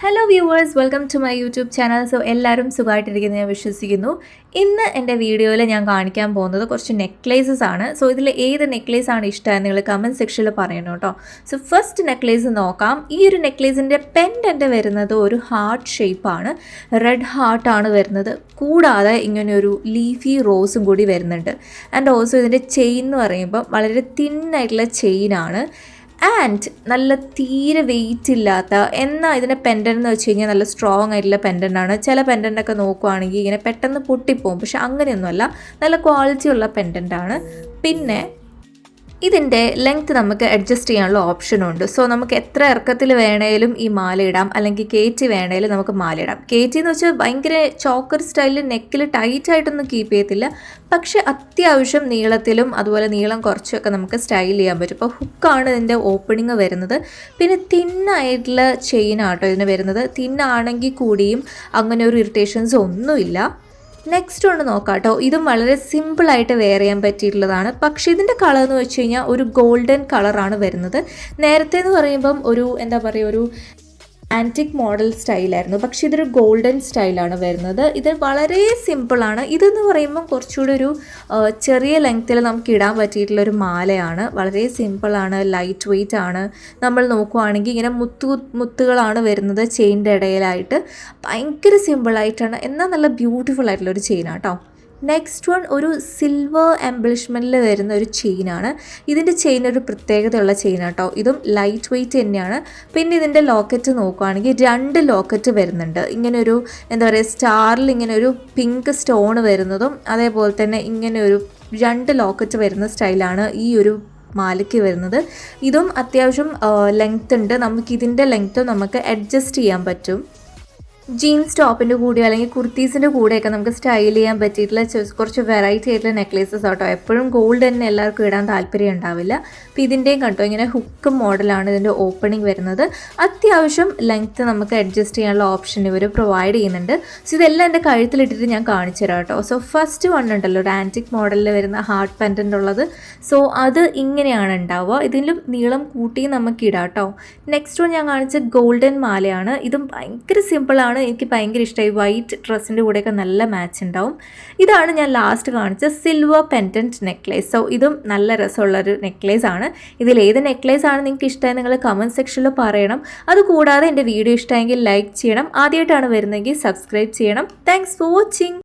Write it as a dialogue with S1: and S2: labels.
S1: Hello viewers welcome to my YouTube channel so എല്ലാവരും സുഖമായിട്ടിരിക്കുന്നു ഞാൻ വിശ്വസിക്കുന്നു. ഇന്ന് എന്റെ വീഡിയോയിൽ ഞാൻ കാണിക്കാൻ പോകുന്നത് കുറച്ച് നെക്ലേസസ് ആണ്. സോ ഇതിൽ ഏത് നെക്ലേസ് ആണ് ഇഷ്ടം നിങ്ങൾ കമന്റ് സെക്ഷനിൽ പറയണം കേട്ടോ. സോ ഫസ്റ്റ് നെക്ലേസ് നോക്കാം. ഈ ഒരു നെക്ലേസിന്റെ പെൻഡന്റ് വരുന്നത് ഒരു ഹാർട്ട് ഷേപ്പാണ് റെഡ് ഹാർട്ടാണ് വരുന്നത്. കൂടാതെ ഇങ്ങനെയൊരു ലീഫി റോസും കൂടി വരുന്നുണ്ട്. ആൻഡ് ഓൾസോ ഇതിന്റെ ചെയിൻ എന്ന് പറയുമ്പോൾ വളരെ തിന്നായിട്ടുള്ള ചെയിനാണ് ആൻഡ് നല്ല തീരെ വെയിറ്റ് ഇല്ലാത്ത എന്നാൽ ഇതിന്റെ പെൻഡൻ എന്ന് വെച്ച് കഴിഞ്ഞാൽ നല്ല സ്ട്രോങ് ആയിട്ടുള്ള പെൻഡന്റ് ചില പെൻഡന്റൊക്കെ നോക്കുവാണെങ്കിൽ ഇങ്ങനെ പെട്ടെന്ന് പൊട്ടിപ്പോകും. പക്ഷെ അങ്ങനെയൊന്നുമല്ല. നല്ല ക്വാളിറ്റി ഉള്ള പെൻഡന്റ് ആണ്. പിന്നെ ഇതിന്റെ ലെങ്ത് നമുക്ക് അഡ്ജസ്റ്റ് ചെയ്യാനുള്ള ഓപ്ഷനുണ്ട് സോ നമുക്ക് എത്ര ഇറക്കത്തിൽ വേണേലും ഈ മാല ഇടാം. അല്ലെങ്കിൽ കേറ്റി വേണേലും നമുക്ക് മാല ഇടാം. കേറ്റി എന്ന് വെച്ചാൽ ഭയങ്കര ചോക്കർ സ്റ്റൈലിൽ നെക്കിൽ ടൈറ്റ് ആയിട്ടൊന്നും കീപ്പ് ചെയ്യത്തില്ല. പക്ഷേ അത്യാവശ്യം നീളത്തിലും അതുപോലെ നീളം കുറച്ചൊക്കെ നമുക്ക് സ്റ്റൈൽ ചെയ്യാൻ പറ്റും. ഇപ്പോൾ ഹുക്കാണ് ഇതിന്റെ ഓപ്പണിങ് വരുന്നത്. പിന്നെ തിന്നായിട്ടുള്ള ചെയിനാണ് ആട്ടോ ഇതിന് വരുന്നത്. തിന്നാണെങ്കിൽ കൂടിയും അങ്ങനെ ഒരു ഇറിറ്റേഷൻസ് ഒന്നുമില്ല. നെക്സ്റ്റ് ഒന്ന് നോക്കാം കേട്ടോ ഇതും വളരെ സിമ്പിളായിട്ട് വെയർ ചെയ്യാൻ പറ്റിയിട്ടുള്ളതാണ്. പക്ഷേ ഇതിന്റെ കളർ എന്ന് വെച്ച് കഴിഞ്ഞാൽ ഒരു ഗോൾഡൻ കളറാണ് വരുന്നത്. നേരത്തെ എന്ന് പറയുമ്പം ഒരു എന്താ പറയുക ഒരു ആന്റിക് മോഡൽ സ്റ്റൈലായിരുന്നു പക്ഷേ ഇതൊരു ഗോൾഡൻ സ്റ്റൈലാണ് വരുന്നത്. ഇത് വളരെ സിമ്പിളാണ് ഇതെന്ന് പറയുമ്പം കുറച്ചുകൂടി ഒരു ചെറിയ ലെങ്ത്തിൽ നമുക്ക് ഇടാൻ പറ്റിയിട്ടുള്ള ഒരു മാലയാണ്. വളരെ സിമ്പിളാണ് ലൈറ്റ് വെയിറ്റ് ആണ്. നമ്മൾ നോക്കുവാണെങ്കിൽ ഇങ്ങനെ മുത്തു മുത്തുകളാണ് വരുന്നത് ചെയിന്റെ ഇടയിലായിട്ട്. ഭയങ്കര സിമ്പിളായിട്ടാണ് എന്നാൽ നല്ല ബ്യൂട്ടിഫുൾ ആയിട്ടുള്ള ഒരു ചെയിനാണ് കേട്ടോ നെക്സ്റ്റ് വൺ ഒരു സിൽവർ എംബ്ലിഷ്മെന്റിൽ വരുന്ന ഒരു ചെയിനാണ് ഇതിന്റെ ചെയിൻ ഒരു പ്രത്യേകതയുള്ള ചെയിൻ കേട്ടോ ഇതും ലൈറ്റ് വെയിറ്റ് തന്നെയാണ്. പിന്നെ ഇതിന്റെ ലോക്കറ്റ് നോക്കുകയാണെങ്കിൽ രണ്ട് ലോക്കറ്റ് വരുന്നുണ്ട്. ഇങ്ങനെ ഒരു എന്താ പറയുക സ്റ്റാറിൽ ഇങ്ങനെ ഒരു പിങ്ക് സ്റ്റോൺ വരുന്നതും അതേപോലെ തന്നെ ഇങ്ങനെ ഒരു രണ്ട് ലോക്കറ്റ് വരുന്ന സ്റ്റൈലാണ് ഈ ഒരു മാലയ്ക്ക് വരുന്നത്. ഇതും അത്യാവശ്യം ലെങ്ത് ഉണ്ട്. നമുക്ക് ഇതിന്റെ ലെങ്ത്തും നമുക്ക് അഡ്ജസ്റ്റ് ചെയ്യാൻ പറ്റും. ജീൻസ് ടോപ്പിന്റെ കൂടെ അല്ലെങ്കിൽ കുർത്തീസിന്റെ കൂടെയൊക്കെ നമുക്ക് സ്റ്റൈൽ ചെയ്യാൻ പറ്റിയിട്ടുള്ള കുറച്ച് വെറൈറ്റി ആയിട്ടുള്ള നെക്ലേസസ് ആട്ടോ. എപ്പോഴും ഗോൾഡ് തന്നെ എല്ലാവർക്കും ഇടാൻ താല്പര്യം ഉണ്ടാവില്ല. അപ്പോൾ ഇതിന്റെയും കണ്ടോ ഇങ്ങനെ ഹുക്ക് മോഡലാണ് ഇതിന്റെ ഓപ്പണിംഗ് വരുന്നത്. അത്യാവശ്യം ലെങ്ത്ത് നമുക്ക് അഡ്ജസ്റ്റ് ചെയ്യാനുള്ള ഓപ്ഷൻ ഇവർ പ്രൊവൈഡ് ചെയ്യുന്നുണ്ട്. സോ ഇതെല്ലാം എന്റെ കഴുത്തിലിട്ടിട്ട് ഞാൻ കാണിച്ചു തരാം കേട്ടോ. സോ ഫസ്റ്റ് വൺ ഉണ്ടല്ലോ ഒരു ആന്റിക് മോഡലിൽ വരുന്ന ഹാർട്ട് പെൻഡന്റ് ഉള്ളത്. സോ അത് ഇങ്ങനെയാണ് ഉണ്ടാവുക. ഇതിലും നീളം കൂട്ടി നമുക്ക് ഇടാം കേട്ടോ. നെക്സ്റ്റ് വൺ ഞാൻ കാണിച്ച ഗോൾഡൻ മാലയാണ്. ഇതും ഭയങ്കര സിമ്പിളാണ് എനിക്ക് ഭയങ്കര ഇഷ്ടമായി വൈറ്റ് ഡ്രസ്സിന്റെ കൂടെയൊക്കെ നല്ല മാച്ച് ഉണ്ടാവും. ഇതാണ് ഞാൻ ലാസ്റ്റ് കാണിച്ച സിൽവർ പെന്റന്റ് നെക്ലേസ് സോ ഇതും നല്ല രസമുള്ളൊരു നെക്ലേസ് ആണ്. ഇതിൽ ഏത് നെക്ലേസ് ആണ് നിങ്ങൾക്ക് ഇഷ്ടമായി നിങ്ങൾ കമന്റ് സെക്ഷനിൽ പറയണം. അതുകൂടാതെ എന്റെ വീഡിയോ ഇഷ്ടമെങ്കിൽ ലൈക്ക് ചെയ്യണം. ആദ്യമായിട്ടാണ് വരുന്നതെങ്കിൽ സബ്സ്ക്രൈബ് ചെയ്യണം. Thanks for watching